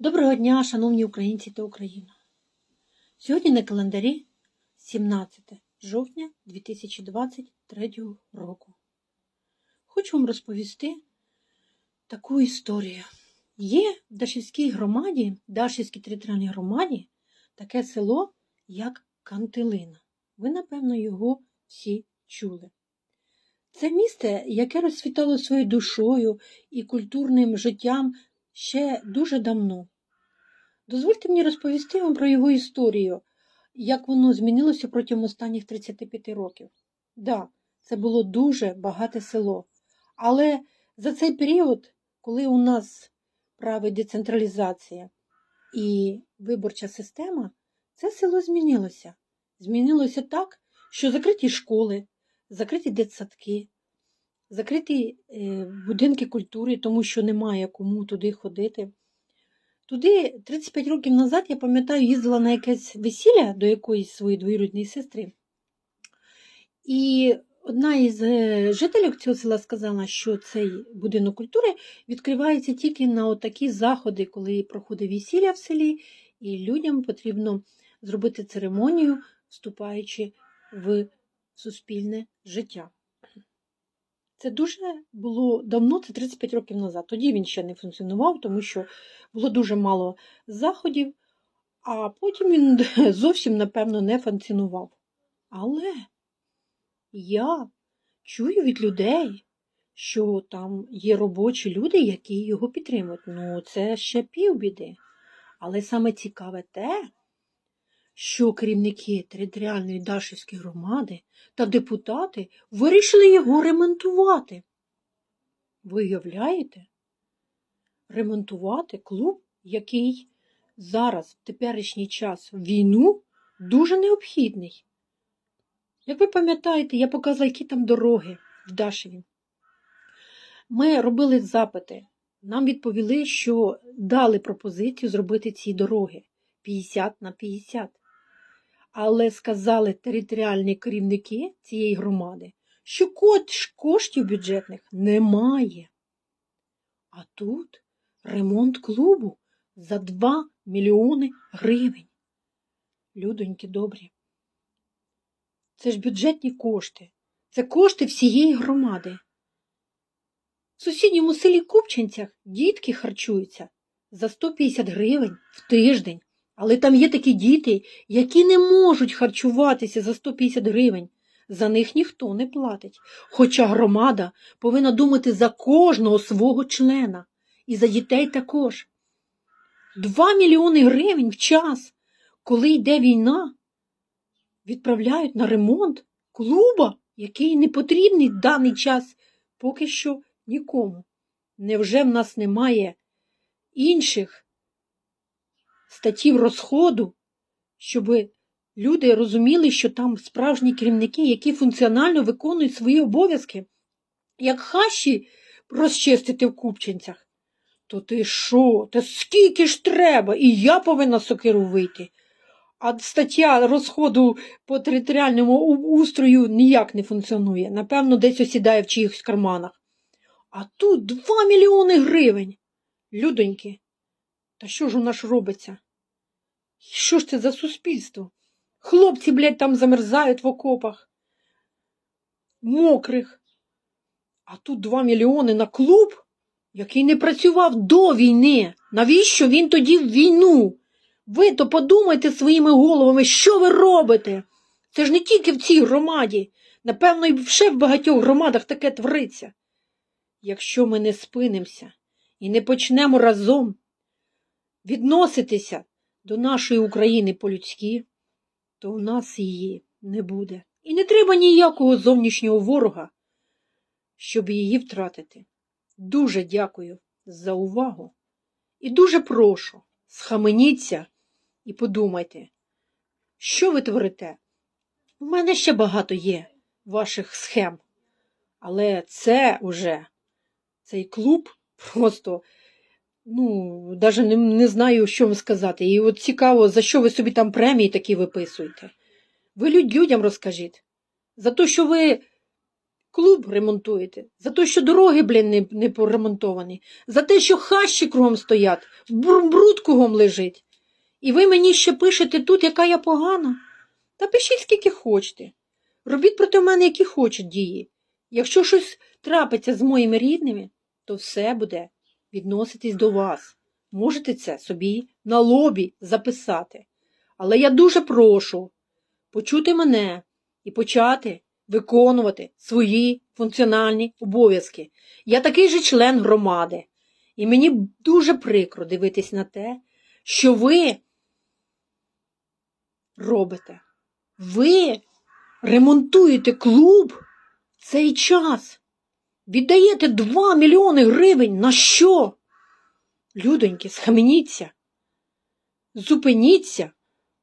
Доброго дня, шановні українці та Україна. Сьогодні на календарі 17 жовтня 2023 року. Хочу вам розповісти таку історію. Є в Дашівській громаді, Дашівській територіальній громаді, таке село, як Кантилина. Ви, напевно, його всі чули. Це місце, яке розцвітало своєю душою і культурним життям ще дуже давно. Дозвольте мені розповісти вам про його історію, як воно змінилося протягом останніх 35 років. Да, це було дуже багате село. Але за цей період, коли у нас править децентралізація і виборча система, це село змінилося. Змінилося так, що закриті школи, закриті дитсадки, закриті е, будинки культури, тому що немає кому туди ходити. Туди 35 років назад, я пам'ятаю, їздила на якесь весілля до якоїсь своєї двоюрідної сестри. І одна із е, жителів цього села сказала, що цей будинок культури відкривається тільки на такі заходи, коли проходить весілля в селі, і людям потрібно зробити церемонію, вступаючи в суспільне життя. Це дуже було давно, це 35 років назад. Тоді він ще не функціонував, тому що було дуже мало заходів, а потім він зовсім, напевно, не функціонував. Але я чую від людей, що там є робочі люди, які його підтримують. Ну, це ще півбіди. Але саме цікаве те, що керівники територіальної Дашівської громади та депутати вирішили його ремонтувати. Ви уявляєте? Ремонтувати клуб, який зараз, в теперішній час, війну, дуже необхідний. Як ви пам'ятаєте, я показала, які там дороги в Дашеві. Ми робили запити. Нам відповіли, що дали пропозицію зробити ці дороги 50 на 50. Але сказали територіальні керівники цієї громади, що коштів бюджетних немає. А тут ремонт клубу за 2 мільйони гривень. Людоньки добрі. Це ж бюджетні кошти. Це кошти всієї громади. В сусідньому селі Купчинцях дітки харчуються за 150 гривень в тиждень. Але там є такі діти, які не можуть харчуватися за 150 гривень. За них ніхто не платить. Хоча громада повинна думати за кожного свого члена. І за дітей також. Два мільйони гривень в час, коли йде війна, відправляють на ремонт клуба, який не потрібний в даний час поки що нікому. Невже в нас немає інших статтів розходу, щоб люди розуміли, що там справжні керівники, які функціонально виконують свої обов'язки, як хащі розчистити в купчинцях. То ти що? Та скільки ж треба? І я повинна сокиру вийти. А стаття розходу по територіальному устрою ніяк не функціонує. Напевно, десь осідає в чиїхось карманах. А тут два мільйони гривень. Людоньки, та що ж у нас робиться? Що ж це за суспільство? Хлопці, блядь, там замерзають в окопах, мокрих. А тут два мільйони на клуб, який не працював до війни. Навіщо він тоді в війну? Ви то подумайте своїми головами, що ви робите? Це ж не тільки в цій громаді. Напевно, і ще в багатьох громадах таке твориться. Якщо ми не спинимося і не почнемо разом відноситися до нашої України по-людськи, то у нас її не буде. І не треба ніякого зовнішнього ворога, щоб її втратити. Дуже дякую за увагу і дуже прошу, схаменіться і подумайте, що ви творите. У мене ще багато є ваших схем, але це уже цей клуб просто ну, навіть не, не знаю, що вам сказати. І от цікаво, за що ви собі там премії такі виписуєте. Ви люд, людям розкажіть. За те, що ви клуб ремонтуєте, за те, що дороги, блін, не, не поремонтовані, за те, що хащі кругом стоять. бр- бруд кругом лежить. І ви мені ще пишете тут, яка я погана. Та пишіть скільки хочете. Робіть проти мене, які хочуть дії. Якщо щось трапиться з моїми рідними, то все буде відноситись до вас. Можете це собі на лобі записати. Але я дуже прошу почути мене і почати виконувати свої функціональні обов'язки. Я такий же член громади, і мені дуже прикро дивитись на те, що ви робите. Ви ремонтуєте клуб в цей час. Віддаєте 2 мільйони гривень на що? Людоньки, схаменіться, зупиніться,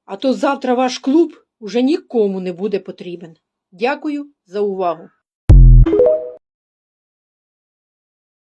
а то завтра ваш клуб уже нікому не буде потрібен. Дякую за увагу.